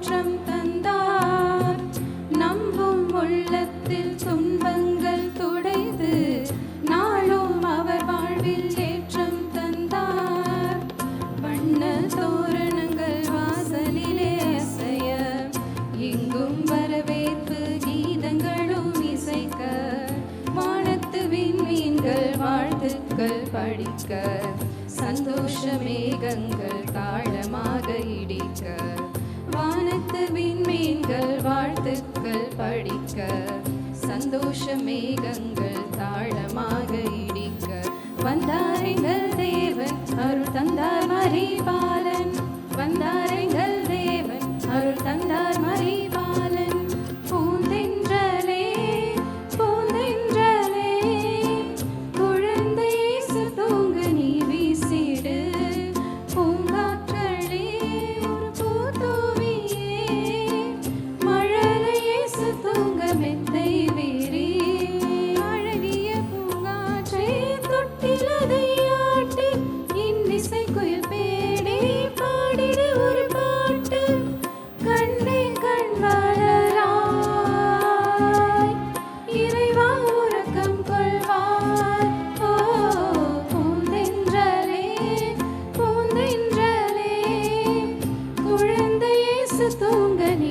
தோற்றம் தந்தார். நம்பும் உள்ளத்தில் துன்பங்கள் துடைத்து நாளும் அவர் வாழ்வில் ஏற்றம் தந்தார். வண்ண தோரணங்கள் வாசலிலே அசைய எங்கும் வரவேற்பு கீதங்களும் இசைக்க வானத்து விண்மீன்கள் வாழ்த்துக்கள் படிக்க. கவிகள் வாழ்த்துக்கள் படிக்க சந்தோஷ மேகங்கள் தாளமாக இடிக்க. வந்தாரைங்கள் தேவன் அருள் தந்தார் மறைபாலன். வந்தாரைங்கள் longanim.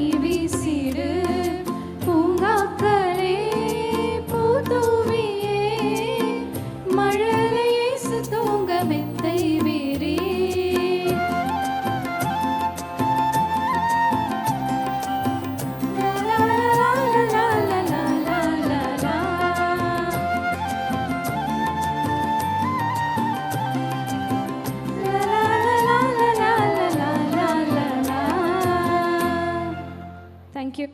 தேங்க்யூ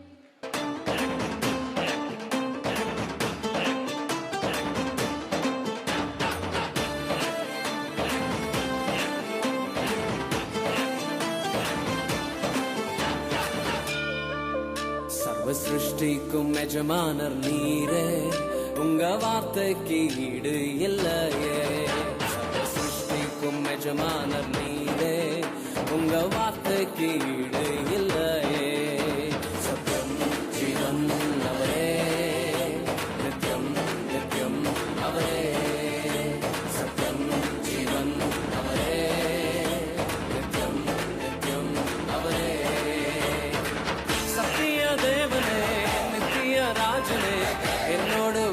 சிருஷ்டிக்கும் எஜமானர் நீரே உங்க வார்த்தைக்கு ஈடு இல்லையே சிருஷ்டிக்கும் எஜமானர் நீரே உங்க வார்த்தைக்கு ஈடு இல்லை ராஜனே என்னோடு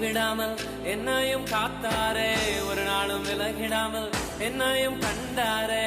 கைவிடாமல் என்னையும் காத்தாரே ஒரு நாளும் விலகிடாமல் என்னையும் கண்டாரே.